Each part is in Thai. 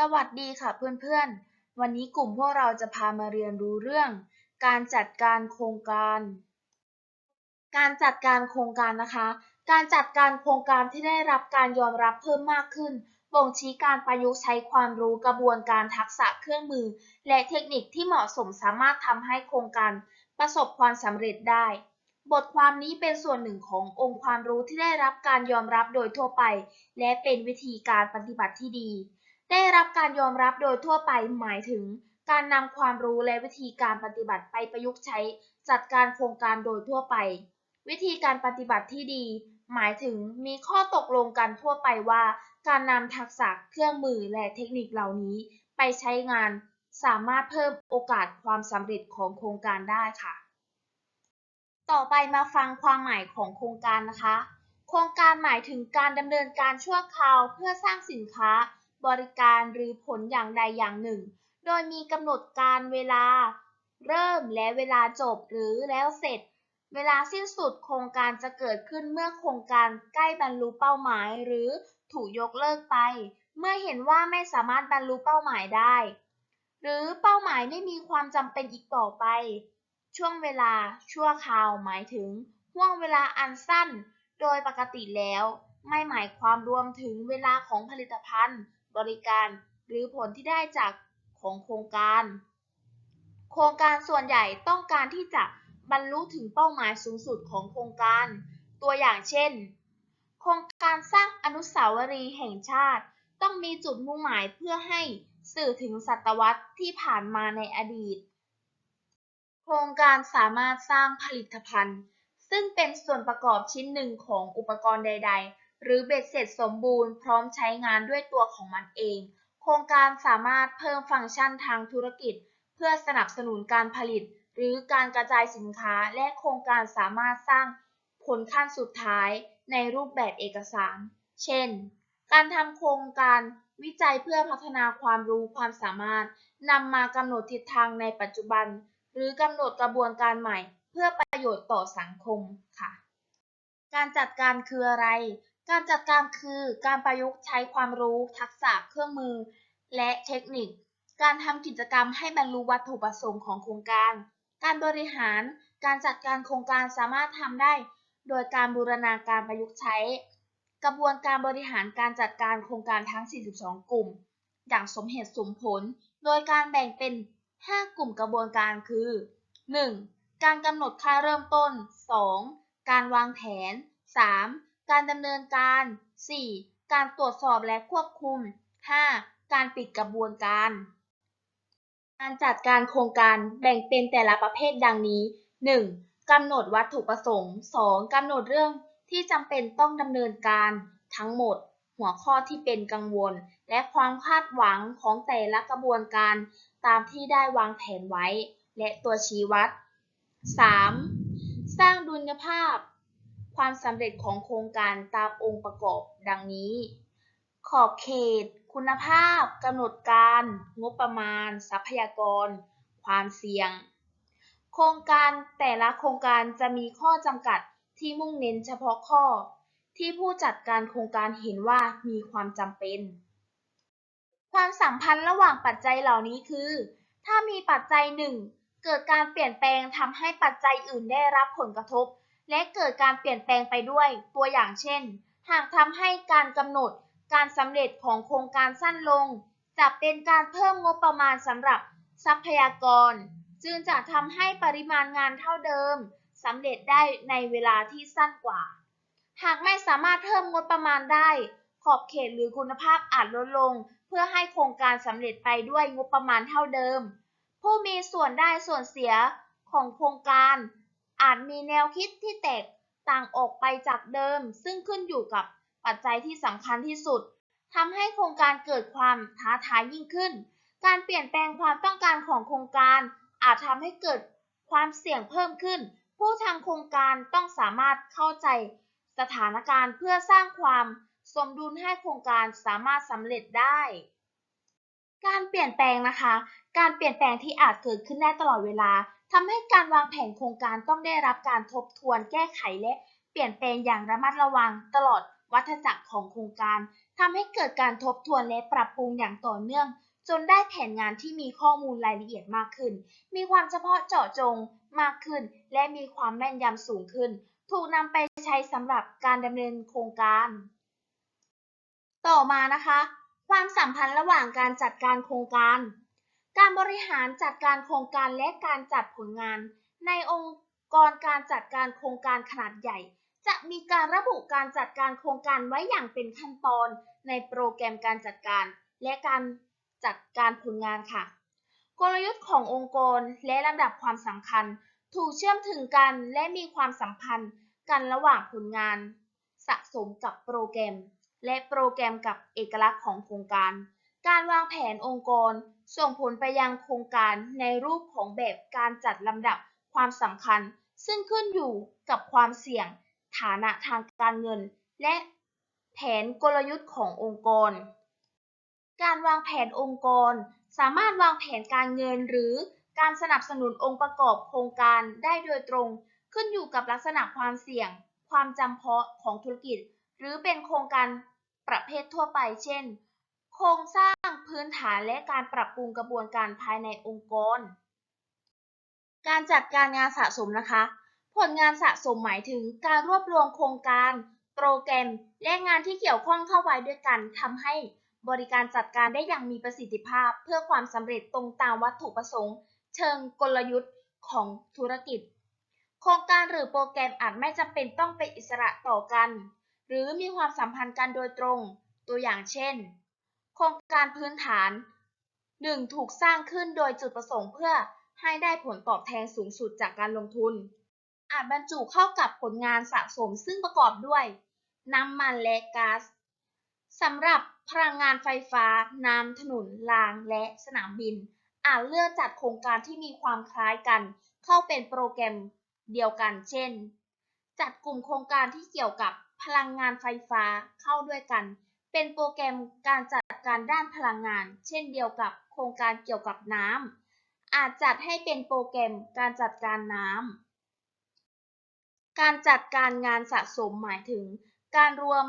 สวัสดีค่ะเพื่อนๆ วันนี้กลุ่มพวกเราจะพามาเรียนรู้เรื่อง การจัดการโครงการ การจัดการโครงการนะคะ การจัดการโครงการที่ได้รับการยอมรับเพิ่มมากขึ้น บ่งชี้การประยุกต์ใช้ความรู้กระบวนการทักษะเครื่องมือ และเทคนิคที่เหมาะสมสามารถทำให้โครงการ ประสบความสำเร็จได้ บทความนี้เป็นส่วนหนึ่งขององค์ความรู้ที่ได้รับการยอมรับโดยทั่วไป และเป็นวิธีการปฏิบัติที่ดี ได้รับการยอมรับโดยทั่วไปหมายถึง การนำความรู้และวิธีการปฏิบัติไปประยุกต์ใช้จัดการโครงการโดยทั่วไป วิธีการปฏิบัติที่ดี หมายถึงมีข้อตกลงกันทั่วไปว่า การนำทักษะเครื่องมือและเทคนิคเหล่านี้ ไปใช้งาน สามารถเพิ่มโอกาสความสำเร็จของโครงการได้ค่ะ ต่อไปมาฟังความหมายของโครงการนะคะ โครงการหมายถึงการดำเนินการชั่วคราวเพื่อสร้างสินค้า บริการหรือผลอย่างใดอย่างหนึ่ง โดยมีกำหนดการเวลาเริ่มและเวลาจบหรือแล้วเสร็จ เวลาสิ้นสุดโครงการจะเกิดขึ้นเมื่อโครงการใกล้บรรลุเป้าหมาย หรือถูกยกเลิกไป เมื่อเห็นว่าไม่สามารถบรรลุเป้าหมายได้ หรือเป้าหมายไม่มีความจำเป็นอีกต่อไป ช่วงเวลาชั่วคราวหมายถึงห่วงเวลาอันสั้น โดยปกติแล้ว ไม่หมายความรวมถึงเวลาของผลิตภัณฑ์ บริการหรือผลที่ได้จากของโครงการ โครงการส่วนใหญ่ต้องการที่จะบรรลุถึงเป้าหมายสูงสุดของโครงการ ตัวอย่างเช่น โครงการสร้างอนุสาวรีย์แห่งชาติ ต้องมีจุดมุ่งหมายเพื่อให้สื่อถึงศตวรรษที่ผ่านมาในอดีต โครงการสามารถสร้างผลิตภัณฑ์ ซึ่งเป็นส่วนประกอบชิ้นหนึ่งของอุปกรณ์ใด ๆ หรือเบ็ดเสร็จสมบูรณ์พร้อมใช้งานด้วยตัวของมันเอง โครงการสามารถเพิ่มฟังก์ชันทางธุรกิจ เพื่อสนับสนุนการผลิต หรือการกระจายสินค้าและโครงการสามารถสร้างผลขั้นสุดท้ายในรูปแบบเอกสาร เช่น การทำโครงการวิจัยเพื่อพัฒนาความรู้ความสามารถนำมากำหนดทิศทางในปัจจุบัน หรือกำหนดกระบวนการใหม่ เพื่อประโยชน์ต่อสังคมค่ะ การจัดการคืออะไร การจัดการคือการประยุกต์ใช้ความรู้ทักษะเครื่องมือ และเทคนิค การทำกิจกรรมให้บรรลุวัตถุประสงค์ของโครงการ การบริหาร การจัดการโครงการสามารถทำได้ โดยการบูรณาการประยุกต์ใช้ กระบวนการบริหารการจัดการโครงการทั้ง 42 กลุ่ม อย่างสมเหตุสมผล โดยการแบ่งเป็น 5 กลุ่มกระบวนการคือ 1. การกำหนดค่าเริ่มต้น 2. การวางแผน 3. การดำเนินการ 4. การตรวจสอบและควบคุม 5. การปิดกระบวนการ การจัดการโครงการแบ่งเป็นแต่ละประเภทดังนี้ 1. กำหนดวัตถุประสงค์ 2. กำหนดเรื่องที่จำเป็นต้องดำเนินการ ทั้งหมด หัวข้อที่เป็นกังวล และความคาดหวังของแต่ละกระบวนการ ตามที่ได้วางแผนไว้ และตัวชี้วัด 3. สร้างดุลยภาพ ความสำเร็จของโครงการตามองค์ประกอบดังนี้ ขอบเขต คุณภาพกำหนดการ งบประมาณ ทรัพยากร ความเสี่ยง โครงการแต่ละโครงการจะมีข้อจำกัดที่มุ่งเน้นเฉพาะข้อ ที่ผู้จัดการโครงการเห็นว่ามีความจำเป็น ความสัมพันธ์ระหว่างปัจจัยเหล่านี้คือ ถ้ามีปัจจัยหนึ่งเกิดการเปลี่ยนแปลงทำให้ปัจจัยอื่นได้รับผลกระทบ และเกิดการเปลี่ยนแปลงไปด้วย ตัวอย่างเช่น หากทำให้การกำหนดการสำเร็จของโครงการสั้นลง จะเป็นการเพิ่มงบประมาณสำหรับทรัพยากร จึงจะทำให้ปริมาณงานเท่าเดิมสำเร็จได้ในเวลาที่สั้นกว่า หากไม่สามารถเพิ่มงบประมาณได้ ขอบเขตหรือคุณภาพอาจลดลง เพื่อให้โครงการสำเร็จไปด้วยงบประมาณเท่าเดิม ผู้มีส่วนได้ส่วนเสียของโครงการ อาจมีแนวคิดที่แตกต่างออกไปจากเดิม ซึ่งขึ้นอยู่กับปัจจัยที่สำคัญที่สุดทำให้โครงการเกิดความท้าทายยิ่งขึ้น การเปลี่ยนแปลงความต้องการของโครงการ อาจทำให้เกิดความเสี่ยงเพิ่มขึ้น ผู้ทำโครงการต้องสามารถเข้าใจสถานการณ์เพื่อสร้างความสมดุลให้โครงการสามารถสำเร็จได้ การเปลี่ยนแปลงนะคะ การเปลี่ยนแปลงที่อาจเกิดขึ้นได้ตลอดเวลา ทำให้การวางแผนโครงการต้องได้รับการทบทวนแก้ไขและเปลี่ยนแปลงอย่างระมัดระวังตลอดวัฏจักรของโครงการทำให้เกิดการทบทวนและปรับปรุงอย่างต่อเนื่อง จนได้แผนงานที่มีข้อมูลรายละเอียดมากขึ้น มีความเฉพาะเจาะจงมากขึ้น และมีความแม่นยำสูงขึ้น ถูกนำไปใช้สำหรับการดำเนินโครงการ ต่อมานะคะ ความสัมพันธ์ระหว่างการจัดการโครงการ การบริหารจัดการโครงการและการจัดผลงาน ในองค์กรการจัดการโครงการขนาดใหญ่ จะมีการระบุการจัดการโครงการไว้อย่างเป็นขั้นตอน ในโปรแกรมการจัดการ และการจัดการผลงานค่ะ กลยุทธ์ขององค์กรและลำดับความสำคัญ ถูกเชื่อมถึงกันและมีความสัมพันธ์กันระหว่างผลงาน สะสมกับโปรแกรม และโปรแกรมกับเอกลักษณ์ของโครงการ การวางแผนองค์กร ส่งผลไปยังโครงการในรูปของแบบการจัดลำดับความสำคัญ ซึ่งขึ้นอยู่กับความเสี่ยง ฐานะทางการเงิน และแผนกลยุทธ์ขององค์กร การวางแผนองค์กร สามารถวางแผนการเงินหรือการสนับสนุนองค์ประกอบโครงการได้โดยตรง ขึ้นอยู่กับลักษณะความเสี่ยง ความจำเพาะของธุรกิจ หรือเป็นโครงการประเภททั่วไป เช่น โครงสร้างพื้นฐานและการปรับปรุงกระบวนการภายในองค์กร การจัดการงานสะสมนะคะ ผลงานสะสมหมายถึงการรวบรวมโครงการ โปรแกรม และงานที่เกี่ยวข้องเข้าไว้ด้วยกันทำให้บริการจัดการได้อย่างมีประสิทธิภาพ เพื่อความสำเร็จตรงตามวัตถุประสงค์ เชิงกลยุทธ์ของธุรกิจ โครงการหรือโปรแกรมอาจไม่จำเป็นต้องเป็นอิสระต่อกัน หรือมีความสัมพันธ์กันโดยตรง ตัวอย่างเช่น โครงการพื้นฐาน 1. ถูกสร้างขึ้นโดยจุดประสงค์เพื่อให้ได้ผลตอบแทนสูงสุดจากการลงทุน อาจบรรจุเข้ากับผลงานสะสมซึ่งประกอบด้วย น้ำมันและก๊าซสำหรับพลังงานไฟฟ้า น้ำถนนรางและสนามบิน อาจเลือกจัดโครงการที่มีความคล้ายกัน เข้าเป็นโปรแกรมเดียวกัน เช่น จัดกลุ่มโครงการที่เกี่ยวกับพลังงานไฟฟ้าเข้าด้วยกัน เป็นโปรแกรมการจัด การด้านพลังงาน เช่นเดียวกับโครงการเกี่ยวกับน้ำอาจจัดให้เป็นโปรแกรมการจัดการน้ำการจัดการงานสะสมหมายถึง การรวม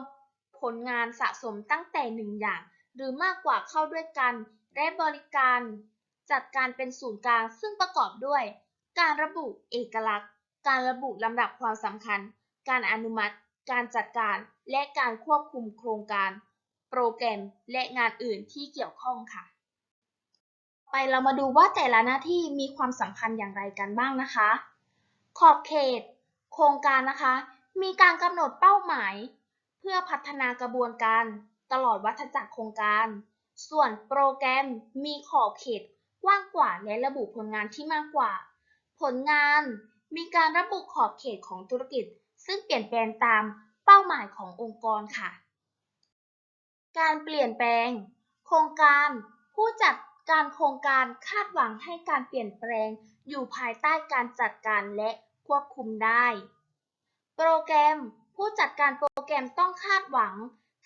ผลงานสะสมตั้งแต่หนึ่งอย่าง หรือมากกว่าเข้าด้วยกันและบริการจัดการเป็นศูนย์กลางซึ่งประกอบด้วย การระบุเอกลักษณ์ การระบุลำดับความสำคัญ การอนุมัติ การจัดการ และการควบคุมโครงการ โปรแกรม และงานอื่นที่เกี่ยวข้องค่ะ ไปเรามาดูว่าแต่ละหน้าที่มีความสำคัญอย่างไรกันบ้างนะคะ ขอบเขต โครงการนะคะ มีการกำหนดเป้าหมาย เพื่อพัฒนากระบวนการ ตลอดวัฏจักรโครงการ ส่วนโปรแกรมมีขอบเขตกว้างกว่าและระบุผลงานที่มากกว่า ผลงานมีการระบุขอบเขตของธุรกิจ ซึ่งเปลี่ยนแปลงตามเป้าหมายขององค์กรค่ะ การเปลี่ยนแปลง โครงการ ผู้จัดการโครงการคาดหวังให้การเปลี่ยนแปลงอยู่ภายใต้การจัดการและควบคุมได้ โปรแกรม ผู้จัดการโปรแกรมต้องคาดหวัง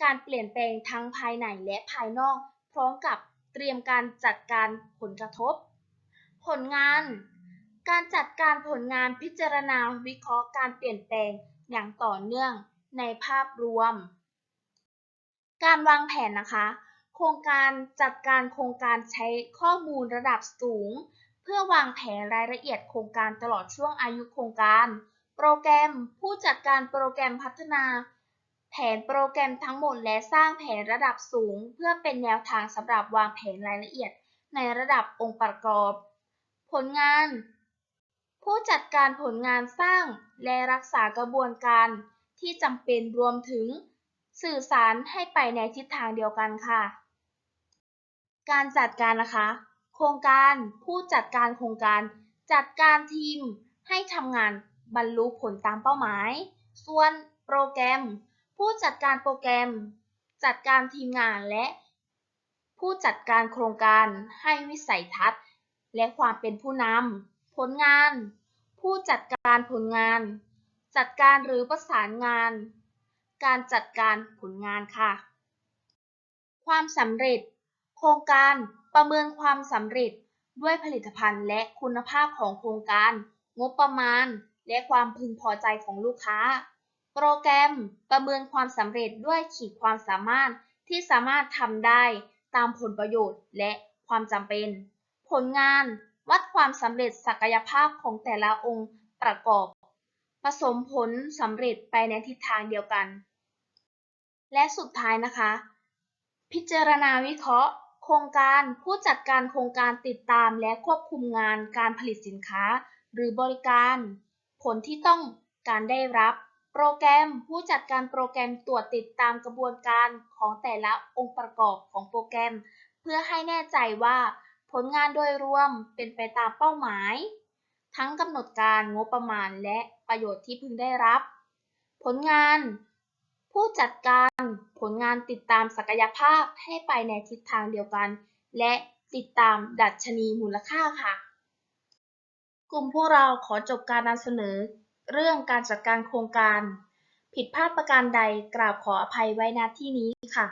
การเปลี่ยนแปลงทั้งภายในและภายนอก พร้อมกับเตรียมการจัดการผลกระทบ ผลงาน การจัดการผลงานพิจารณาวิเคราะห์การเปลี่ยนแปลงอย่างต่อเนื่องในภาพรวม การวางแผนนะคะ โครงการจัดการโครงการใช้ข้อมูลระดับสูง เพื่อวางแผนรายละเอียดโครงการตลอดช่วงอายุโครงการ โปรแกรมผู้จัดการโปรแกรมพัฒนา แผนโปรแกรมทั้งหมดและสร้างแผนระดับสูง เพื่อเป็นแนวทางสำหรับวางแผนรายละเอียดในระดับองค์ประกอบ ผลงาน ผู้จัดการผลงานสร้างและรักษากระบวนการที่จำเป็นรวมถึง สื่อสารให้ไปในทิศทางเดียวกันค่ะ การจัดการนะคะ โครงการผู้จัดการโครงการ จัดการทีมให้ทำงานบรรลุผลตามเป้าหมาย ส่วนโปรแกรม ผู้จัดการโปรแกรม จัดการทีมงานและ ผู้จัดการโครงการให้วิสัยทัศน์ และความเป็นผู้นำผลงาน ผู้จัดการผลงาน จัดการหรือประสานงาน การจัดการผลงานค่ะ ความสำเร็จ โครงการประเมินความสำเร็จด้วยผลิตภัณฑ์และคุณภาพของโครงการ งบประมาณ และความพึงพอใจของลูกค้า โปรแกรมประเมินความสำเร็จด้วยขีดความสามารถที่สามารถทำได้ตามผลประโยชน์และความจำเป็น ผลงานวัดความสำเร็จศักยภาพของแต่ละองค์ประกอบ ผสมผลสำเร็จไปในทิศทางเดียวกัน และสุดท้ายนะคะ พิจารณาวิเคราะห์ โครงการผู้จัดการโครงการติดตามและควบคุมงานการผลิตสินค้า หรือบริการ ผลที่ต้องการได้รับ โปรแกรมผู้จัดการโปรแกรมตรวจติดตามกระบวนการของแต่ละองค์ประกอบของโปรแกรม เพื่อให้แน่ใจว่า ผลงานโดยรวมเป็นไปตามเป้าหมาย ทั้งกำหนดการงบประมาณและประโยชน์ที่พึงได้รับ ผลงาน ผู้จัดการผลงานติดตามศักยภาพให้ไปในทิศทางเดียวกัน และติดตามดัชนีมูลค่าค่ะ กลุ่มพวกเราขอจบการนำเสนอ เรื่องการจัดการโครงการ ผิดพลาดประการใดกราบขออภัยไว้ณที่นี้ค่ะ